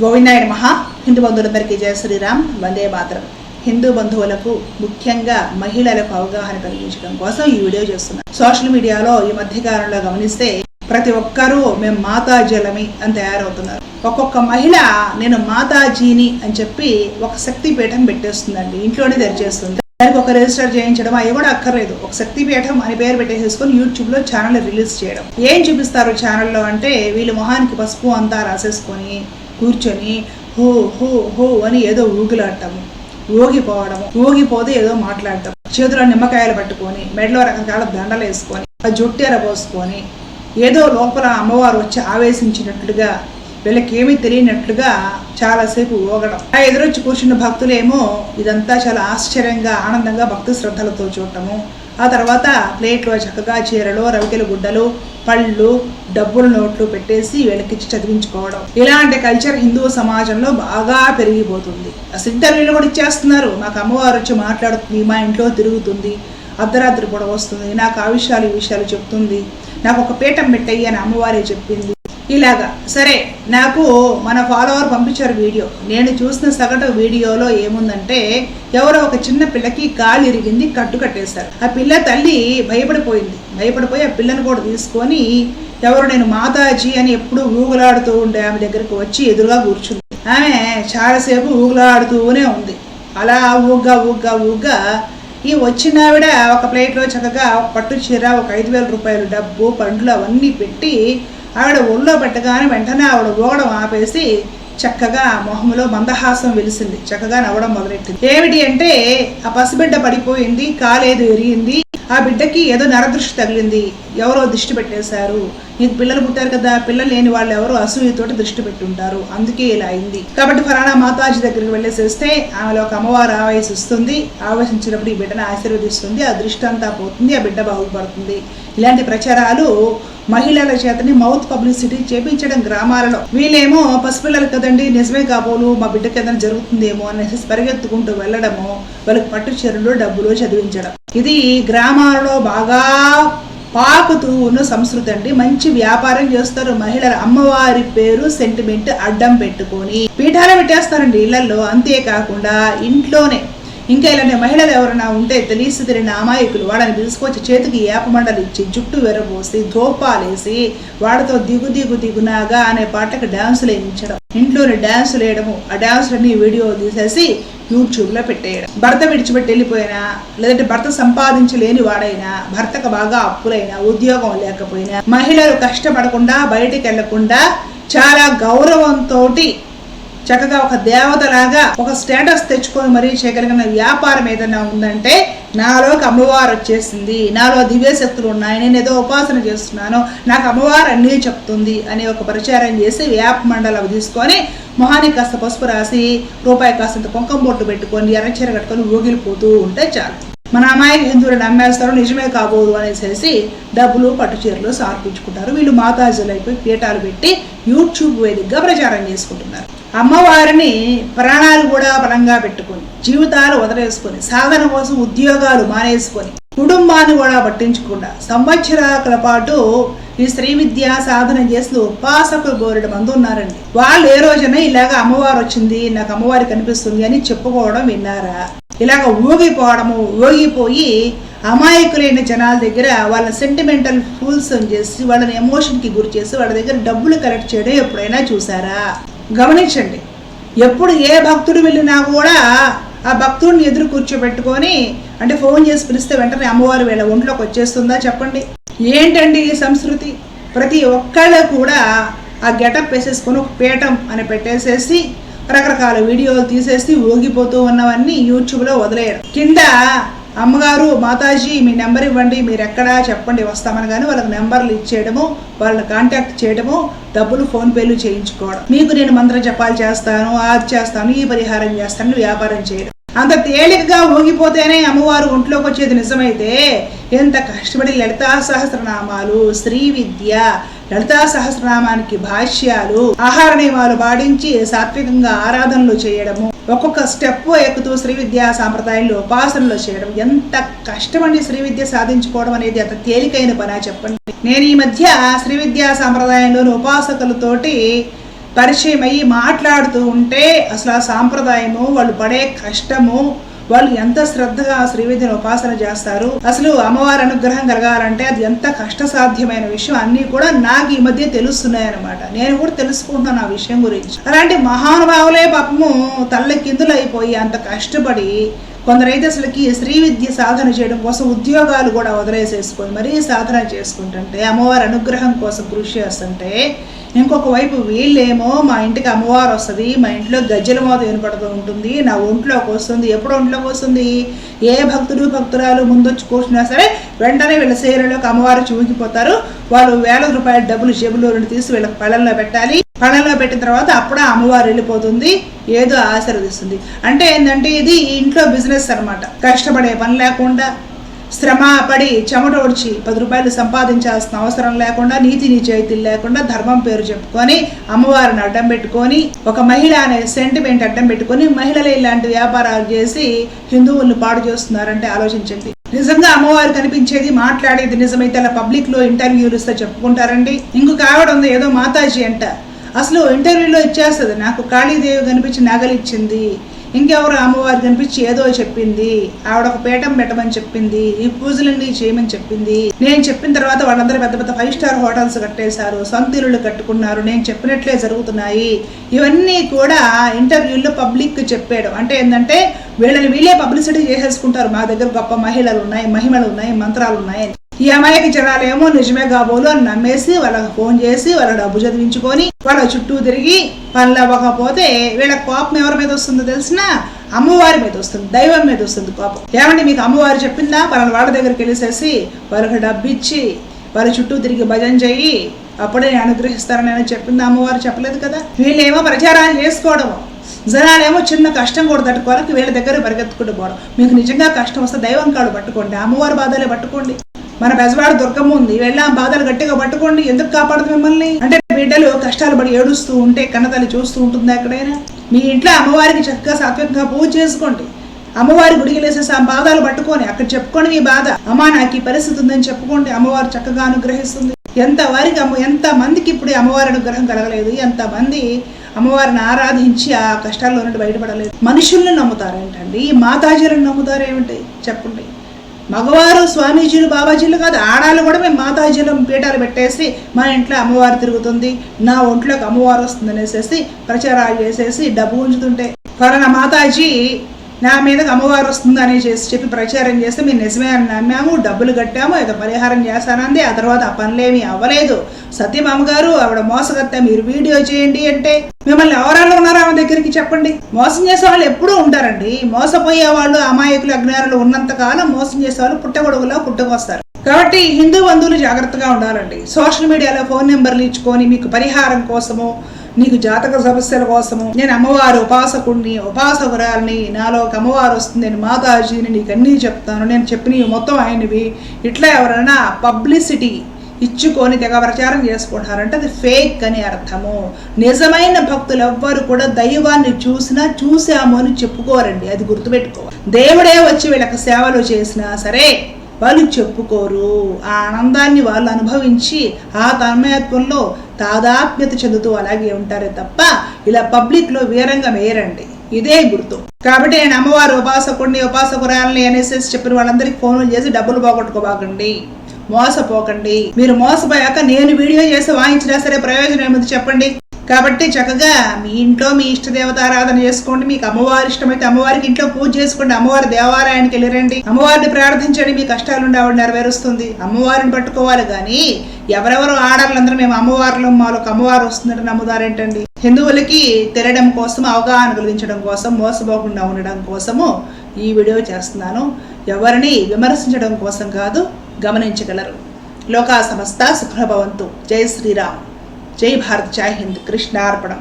గోవిందాయన మహా హిందూ బంధువులందరికీ జయ శ్రీరామ్. వందే మాతరం. హిందూ బంధువులకు ముఖ్యంగా మహిళలకు అవగాహన కలిగించడం కోసం ఈ వీడియో చేస్తున్నాను సోషల్ మీడియాలో ఈ మధ్య కాలంలో గమనిస్తే ప్రతి ఒక్కరూ మేము మాతాజలమి అని తయారవుతున్నారు. ఒక్కొక్క మహిళ నేను మాతాజీని అని చెప్పి ఒక శక్తి పీఠం పెట్టేస్తుందండి. ఇంట్లోనే తెరిచేస్తుంది దానికి ఒక రిజిస్టర్ చేయించడం అవి కూడా అక్కర్లేదు. ఒక శక్తి పీఠం అని పేరు పెట్టేసుకొని యూట్యూబ్లో ఛానల్ రిలీజ్ చేయడం. ఏం చూపిస్తారు ఛానల్లో అంటే వీళ్ళు మొహానికి పసుపు అంతా రాసేసుకొని కూర్చొని హో హో హో అని ఏదో ఊగులాడటము ఊగిపోవడము. ఊగిపోతే ఏదో మాట్లాడటం చేతిలో నిమ్మకాయలు పట్టుకొని మెడలో రకరకాల దండలు వేసుకొని ఆ జుట్టు ఎరబోసుకొని ఏదో లోపల అమ్మవారు వచ్చి ఆవేశించినట్లుగా వీళ్ళకి ఏమీ తెలియనట్లుగా చాలాసేపు ఊగడం. ఆ ఎదురొచ్చి కూర్చున్న భక్తులేమో ఇదంతా చాలా ఆశ్చర్యంగా ఆనందంగా భక్తి శ్రద్ధలతో చూడటము. ఆ తర్వాత ప్లేట్లో చక్కగా చీరలు రవికెల గుడ్డలు పళ్ళు డబ్బుల నోట్లు పెట్టేసి వీళ్ళకిచ్చి చదివించుకోవడం. ఇలాంటి కల్చర్ హిందూ సమాజంలో బాగా పెరిగిపోతుంది. అసలు ఇంటర్వ్యూలు కూడా ఇచ్చేస్తున్నారు. మాకు అమ్మవారు వచ్చి మాట్లాడుతుంది మా ఇంట్లో తిరుగుతుంది అర్ధరాత్రి కూడా వస్తుంది నాకు ఆ విషయాలు ఈ విషయాలు చెప్తుంది నాకు ఒక పీఠం పెట్టయ్యి అని అమ్మవారే చెప్పింది. ఇలాగా. సరే నాకు మన ఫాలోవర్ పంపించారు వీడియో నేను చూసిన సగటు వీడియోలో ఏముందంటే ఎవరో ఒక చిన్న పిల్లకి కాలు ఇరిగింది కట్టు కట్టేశారు. ఆ పిల్ల తల్లి భయపడిపోయింది. భయపడిపోయి ఆ పిల్లను కూడా తీసుకొని ఎవరు నేను మాతాజీ అని ఎప్పుడు ఊగులాడుతూ ఉండే ఆమె దగ్గరికి వచ్చి ఎదురుగా కూర్చుంది. ఆమె చాలాసేపు ఊగులాడుతూనే ఉంది. అలా ఊగ్గా ఊగ్గా ఊగ్గా ఈ వచ్చిన ఆవిడ ఒక ప్లేట్లో చక్కగా ఒక పట్టు చీర ఒక ఐదు వేల రూపాయలు డబ్బు పండ్లు అవన్నీ పెట్టి ఆవిడ ఒళ్ళో పెట్టగానే వెంటనే ఆవిడ ఊగడం ఆపేసి చక్కగా మొహంలో మందహాసం వెలిసింది. చక్కగా నవ్వడం మొదలెట్టింది. ఏమిటి అంటే ఆ పసిబిడ్డ పడిపోయింది కాలేదు ఎరిగింది ఆ బిడ్డకి ఏదో నరదృష్టి తగిలింది. ఎవరో దృష్టి పెట్టేశారు. నీకు పిల్లలు పుట్టారు కదా పిల్లలు లేని వాళ్ళు ఎవరు అసూయతోటి దృష్టి పెట్టుంటారు. అందుకే ఇలా అయింది. కాబట్టి ఫలానా మాతాజీ దగ్గరికి వెళ్ళేసేస్తే ఆమెలో ఒక అమ్మవారు ఆవేశిస్తుంది. ఆవేశించినప్పుడు ఈ బిడ్డను ఆశీర్వదిస్తుంది. ఆ దృష్టి అంతా పోతుంది. ఆ బిడ్డ బాగుపడుతుంది. ఇలాంటి ప్రచారాలు మహిళల చేతని మౌత్ పబ్లిసిటీ చేపించడం గ్రామాలలో. వీళ్ళేమో పసిపిల్లలు కదండి నిజమే కాబోలు మా బిడ్డకి ఏదైనా జరుగుతుందేమో అనేసి పరిగెత్తుకుంటూ వెళ్ళడము వాళ్ళకి పట్టు చీరలు డబ్బులు చదివించడం. ఇది గ్రామాలలో బాగా పాకుతూ ఉన్న సంస్కృతి అండి. మంచి వ్యాపారం చేస్తారు మహిళల. అమ్మవారి పేరు సెంటిమెంట్ అడ్డం పెట్టుకొని పీఠాలు పెట్టేస్తారండి ఇళ్ళలో అంతేకాకుండా ఇంట్లోనే ఇంకా ఇలాంటి మహిళలు ఎవరైనా ఉంటే తెలిసి తెలియని అమాయకులు వాళ్ళని తీసుకొచ్చి చేతికి ఏపమండలు ఇచ్చి జుట్టు వెరబోసి ధోపాలేసి వాడితో దిగు దిగు దిగునాగా అనే పాటకు డ్యాన్సులు వేయించడం. ఇంట్లోనే డ్యాన్సులు వేయడము ఆ డ్యాన్సులన్నీ వీడియో తీసేసి యూట్యూబ్లో పెట్టేయడం. భర్త విడిచిపెట్టి వెళ్ళిపోయినా లేదంటే భర్త సంపాదించలేని వాడైనా భర్తకు బాగా అప్పులైనా ఉద్యోగం లేకపోయినా మహిళలు కష్టపడకుండా బయటికి వెళ్ళకుండా చాలా గౌరవంతో చక్కగా ఒక దేవతలాగా ఒక స్టేటస్ తెచ్చుకొని మరీ చేయగలిగిన వ్యాపారం ఏదైనా ఉందంటే నాలోకి అమ్మవారు వచ్చేసింది. నాలో దివ్య శక్తులు ఉన్నాయి. నేను ఏదో ఉపాసన చేస్తున్నాను. నాకు అమ్మవారు అన్నీ చెప్తుంది అని ఒక ప్రచారం చేసి వ్యాప మండలం తీసుకొని మొహానికి కాస్త పసుపు రాసి రూపాయి కాస్తంత కుంకం బొట్టు పెట్టుకొని ఎర్రచీర కట్టుకొని ఊగిలిపోతూ ఉంటే చాలు. మన అమ్మాయి హిందువులు నమ్మేస్తారు. నిజమే కాబోదు అనేసి డబ్బులు పట్టు చీరలు సమర్పించుకుంటారు వీళ్ళు మాతాజులు అయిపోయి పీఠాలు పెట్టి యూట్యూబ్ వేదికగా ప్రచారం చేసుకుంటున్నారు. అమ్మవారిని ప్రాణాలు కూడా బలంగా పెట్టుకొని జీవితాలు వదిలేసుకొని సాధన కోసం ఉద్యోగాలు మానేసుకొని కుటుంబాన్ని కూడా పట్టించకుండా సంవత్సరాల పాటు ఈ స్త్రీ విద్య సాధన చేస్తూ ఉపాసకులు బోరెడు మంది ఉన్నారండి. వాళ్ళు ఏ రోజున ఇలాగ అమ్మవారు వచ్చింది నాకు అమ్మవారి కనిపిస్తుంది అని చెప్పుకోవడం విన్నారా? ఇలాగ ఊగిపోవడము ఊగిపోయి అమాయకులైన జనాల దగ్గర వాళ్ళ సెంటిమెంటల్ ఫూల్స్ చేసి వాళ్ళని ఎమోషన్కి గురి చేసి వాళ్ళ దగ్గర డబ్బులు కలెక్ట్ చేయడం ఎప్పుడైనా చూసారా? గమనించండి. ఎప్పుడు ఏ భక్తుడు వెళ్ళినా కూడా ఆ భక్తుడిని ఎదురు కూర్చోబెట్టుకొని అంటే ఫోన్ చేసి పిలిస్తే వెంటనే అమ్మవారు వీళ్ళ ఒంట్లోకి వచ్చేస్తుందా చెప్పండి. ఏంటండి ఈ సంస్కృతి? ప్రతి ఒక్కళ్ళు కూడా ఆ గెటప్ వేసేసుకొని ఒక పీఠం అని పెట్టేసేసి రకరకాల వీడియోలు తీసేసి ఊగిపోతూ ఉన్నవన్నీ యూట్యూబ్లో వదిలేయడం. కింద అమ్మగారు మాతాజీ మీ నెంబర్ ఇవ్వండి మీరు ఎక్కడా చెప్పండి వస్తామని కానీ వాళ్ళకి నెంబర్లు ఇచ్చేయడము వాళ్ళని కాంటాక్ట్ చేయడము డబ్బులు ఫోన్పేలు చేయించుకోవడం. మీకు నేను మంత్ర జపాలు చేస్తాను అది చేస్తాను ఈ పరిహారం చేస్తాను వ్యాపారం చేయడం. అంత తేలికగా ఊగిపోతేనే అమ్మవారు ఒంట్లోకి వచ్చేది నిజమైతే ఎంత కష్టపడి లలితా సహస్రనామాలు శ్రీ విద్య లలితా సహస్రనామానికి భాష్యాలు ఆహార నియమాలు పాటించి సాత్వికంగా ఆరాధనలు చేయడము ఒక్కొక్క స్టెప్ ఎక్కుతూ శ్రీ విద్యా సాంప్రదాయంలో ఉపాసనలు చేయడం. ఎంత కష్టమండి శ్రీ విద్య సాధించుకోవడం అనేది అంత తేలికైన పనా చెప్పండి. నేను ఈ మధ్య శ్రీ విద్యా సాంప్రదాయంలోని ఉపాసకులతోటి పరిచయం అయ్యి మాట్లాడుతూ ఉంటే అసలు ఆ సాంప్రదాయము వాళ్ళు పడే కష్టము వాళ్ళు ఎంత శ్రద్ధగా శ్రీవిద్యను ఉపాసన చేస్తారు? అసలు అమ్మవారి అనుగ్రహం కలగాలంటే అది ఎంత కష్టసాధ్యమైన విషయం? అన్నీ కూడా నాకు ఈ మధ్య తెలుస్తున్నాయి అనమాట నేను కూడా తెలుసుకుంటున్నాను ఆ విషయం గురించి. అలాంటి మహానుభావులే పాపము తల్ల కిందులైపోయి అంత కష్టపడి కొందరైతే అసలుకి స్త్రీ విద్య సాధన చేయడం కోసం ఉద్యోగాలు కూడా వదిలేసేసుకొని మరీ సాధన చేసుకుంటుంటే అమ్మవారి అనుగ్రహం కోసం కృషి చేస్తుంటే ఇంకొక వైపు వీళ్ళేమో మా ఇంటికి అమ్మవారు వస్తుంది మా ఇంట్లో గజ్జల మోత వినపడుతూ ఉంటుంది నా ఒంట్లోకి వస్తుంది ఎప్పుడు ఒంట్లోకి వస్తుంది ఏ భక్తుడు భక్తురాలు ముందొచ్చి కూర్చున్నా సరే వెంటనే వీళ్ళ శరీరంలోకి అమ్మవారు చూగిపోతారు వాళ్ళు వేల రూపాయల డబ్బులు జేబులో నుండి తీసి వీళ్ళకి పళ్ళల్లో పెట్టాలి. పళ్ళల్లో పెట్టిన తర్వాత అప్పుడే అమ్మవారు వెళ్ళిపోతుంది ఏదో ఆశీర్వదిస్తుంది. అంటే ఏంటంటే ఇది ఇంట్లో బిజినెస్ అన్నమాట. కష్టపడే పని లేకుండా శ్రమ పడి చెమట పది రూపాయలు సంపాదించాల్సిన అవసరం లేకుండా నీతి నిజాయితీలు లేకుండా ధర్మం పేరు చెప్పుకొని అమ్మవారిని అడ్డం పెట్టుకొని ఒక మహిళ అనే సెంటిమెంట్ అడ్డం పెట్టుకొని మహిళలు ఇలాంటి వ్యాపారాలు చేసి హిందువుల్ని పాడు చేస్తున్నారంటే ఆలోచించండి. నిజంగా అమ్మవారు కనిపించేది మాట్లాడేది నిజమైతే అలా పబ్లిక్లో ఇంటర్వ్యూలు ఇస్తే చెప్పుకుంటారండి. ఇంకొక ఆవిడ ఉంది ఏదో మాతాజీ అంట. అసలు ఇంటర్వ్యూలో ఇచ్చేస్తుంది నాకు కాళీదేవి కనిపించి నగలిచ్చింది. ఇంకెవరు అమ్మవారు కనిపించి ఏదో చెప్పింది? ఆవిడ ఒక పీఠం పెట్టమని చెప్పింది. ఈ పూజలన్నీ చేయమని చెప్పింది. నేను చెప్పిన తర్వాత వాళ్ళందరూ పెద్ద పెద్ద ఫైవ్ స్టార్ హోటల్స్ కట్టేశారు. సొంత ఇల్లులు కట్టుకున్నారు. నేను చెప్పినట్లే జరుగుతున్నాయి. ఇవన్నీ కూడా ఇంటర్వ్యూల్లో పబ్లిక్ చెప్పాడు. అంటే ఏంటంటే వీళ్ళని వీళ్ళే పబ్లిసిటీ చేసేసుకుంటారు. మా దగ్గర గొప్ప మహిళలు ఉన్నాయి మహిమలు ఉన్నాయి మంత్రాలు ఉన్నాయి. ఈ అమాయక జనాలేమో నిజమే కాబోలు అని నమ్మేసి వాళ్ళకి ఫోన్ చేసి వాళ్ళ డబ్బు చదివించుకొని వాళ్ళ చుట్టూ తిరిగి పనులు అవ్వకపోతే వీళ్ళ కోపం ఎవరి మీద వస్తుందో తెలిసిన అమ్మవారి మీద వస్తుంది దైవం మీద వస్తుంది కోపం. ఏమంటే మీకు అమ్మవారు చెప్పిందా? వాళ్ళ వాళ్ళ దగ్గరికి వెళ్ళేసేసి వాళ్ళకి డబ్బు ఇచ్చి వాళ్ళ చుట్టూ తిరిగి భజన చెయ్యి అప్పుడే నేను అనుగ్రహిస్తారని ఆయన చెప్పింది అమ్మవారు చెప్పలేదు కదా? వీళ్ళేమో ప్రచారాలు చేసుకోవడం జనాలేమో చిన్న కష్టం కూడా తట్టుకోవాలి వీళ్ళ దగ్గర పరిగెత్తుకుంటూ పోవడం. మీకు నిజంగా కష్టం వస్తే దైవం కాడు పట్టుకోండి అమ్మవారి బాధలే పట్టుకోండి. మన బెజవాడ దుర్గమ్మ ఉంది. వెళ్ళాం బాధలు గట్టిగా పట్టుకోండి. ఎందుకు కాపాడదు మిమ్మల్ని? అంటే బిడ్డలు కష్టాలు పడి ఏడుస్తూ ఉంటే కన్నతల్లి చూస్తూ ఉంటుంది ఎక్కడైనా? మీ ఇంట్లో అమ్మవారికి చక్కగా సాత్వికంగా పూజ చేసుకోండి. అమ్మవారి గుడికి లేసేసి ఆ బాధలు పట్టుకొని అక్కడ చెప్పుకోండి మీ బాధ. అమ్మా నాకు ఈ పరిస్థితి ఉందని చెప్పుకోండి. అమ్మవారు చక్కగా అనుగ్రహిస్తుంది. ఎంత వారికి అమ్మ ఎంత మందికి ఇప్పుడు అమ్మవారి అనుగ్రహం కలగలేదు. ఎంత మంది అమ్మవారిని ఆరాధించి ఆ కష్టాల్లో నుండి బయటపడలేదు. మనుషుల్ని నమ్ముతారేంటండి? మాతాజీలను నమ్ముతారేమిటి? చెప్పండి. మగవారు స్వామీజీలు బాబాజీలు కాదు ఆడాలు కూడా మేము మాతాజీలు పీఠాలు పెట్టేసి మా ఇంట్లో అమ్మవారు తిరుగుతుంది. నా ఒంట్లోకి అమ్మవారు వస్తుంది అనేసేసి ప్రచారాలు చేసేసి డబ్బు ఉంచుతుంటే. ఫలానా మాతాజీ నా మీద అమ్మవారు వస్తుంది అని చేసి చెప్పి ప్రచారం చేస్తే మేము నిజమే అని నమ్మాము డబ్బులు కట్టాము ఏదో పరిహారం చేస్తానంది ఆ తర్వాత ఆ పనులేమీ అవ్వలేదు. సత్యం అమ్మగారు ఆవిడ మోసగత్త మీరు వీడియో చేయండి అంటే మిమ్మల్ని ఎవరైనా ఉన్నారో ఆమె దగ్గరికి చెప్పండి. మోసం చేసే వాళ్ళు ఎప్పుడూ ఉంటారండి. మోసపోయే వాళ్ళు అమాయకులు అజ్ఞానులు ఉన్నంత కాలం మోసం చేసే వాళ్ళు పుట్టగొడుగులో పుట్టుకొస్తారు. కాబట్టి హిందూ బంధువులు జాగ్రత్తగా ఉండాలండి. సోషల్ మీడియాలో ఫోన్ నెంబర్లు ఇచ్చుకొని మీకు పరిహారం కోసము నీకు జాతక సమస్యల కోసము నేను అమ్మవారు ఉపాసకుడిని ఉపాసకురాలని నాలో ఒక అమ్మవారు వస్తుంది నేను మాతాజీని నీకు అన్నీ చెప్తాను. నేను చెప్పినవి మొత్తం ఆయనవి ఇట్లా ఎవరైనా పబ్లిసిటీ ఇచ్చుకొని తెగ ప్రచారం చేసుకుంటారంటే అది ఫేక్ అని అర్థము. నిజమైన భక్తులు ఎవ్వరు కూడా దైవాన్ని చూసినా చూసాము అని చెప్పుకోరండి. అది గుర్తుపెట్టుకోవాలి. దేవుడే వచ్చి వీళ్ళకి సేవలు చేసినా సరే వాళ్ళు చెప్పుకోరు. ఆ ఆనందాన్ని వాళ్ళు అనుభవించి ఆ తన్మయత్వంలో తాదాత్మ్యత చెందుతూ అలాగే ఉంటారే తప్ప ఇలా పబ్లిక్లో వీరంగా వేయరండి ఇదే గుర్తు. కాబట్టి నేను అమ్మవారు ఉపాసకుడిని ఉపాసకురాలని అనేసి చెప్పిన వాళ్ళందరికీ ఫోన్లు చేసి డబ్బులు పోగొట్టుకోబాకండి. మోసపోకండి. మీరు మోసపోయాక నేను వీడియో చేసి వాయించినా సరే ప్రయోజనం ఏముంది చెప్పండి? కాబట్టి చక్కగా మీ ఇంట్లో మీ ఇష్టదేవత ఆరాధన చేసుకోండి. మీకు అమ్మవారి ఇష్టమైతే అమ్మవారికి ఇంట్లో పూజ చేసుకోండి. అమ్మవారి దేవాలయానికి వెళ్ళిరండి. అమ్మవారిని ప్రార్థించండి. మీ కష్టాలు ఉండవండి నెరవేరుస్తుంది. అమ్మవారిని పట్టుకోవాలి కానీ ఎవరెవరు ఆడాలందరూ మేము అమ్మవారిలో మాలోకి అమ్మవారు వస్తుందంటే నమ్ముతారేంటండి? హిందువులకి తెరడం కోసం అవగాహన కలిగించడం కోసం మోసపోకుండా ఉండడం కోసము ఈ వీడియో చేస్తున్నాను. ఎవరిని విమర్శించడం కోసం కాదు గమనించగలరు. లోకా సమస్త సుఖభవంతు జై శ్రీరామ్. జై భారత్ జై హింద్ కృష్ణార్పణం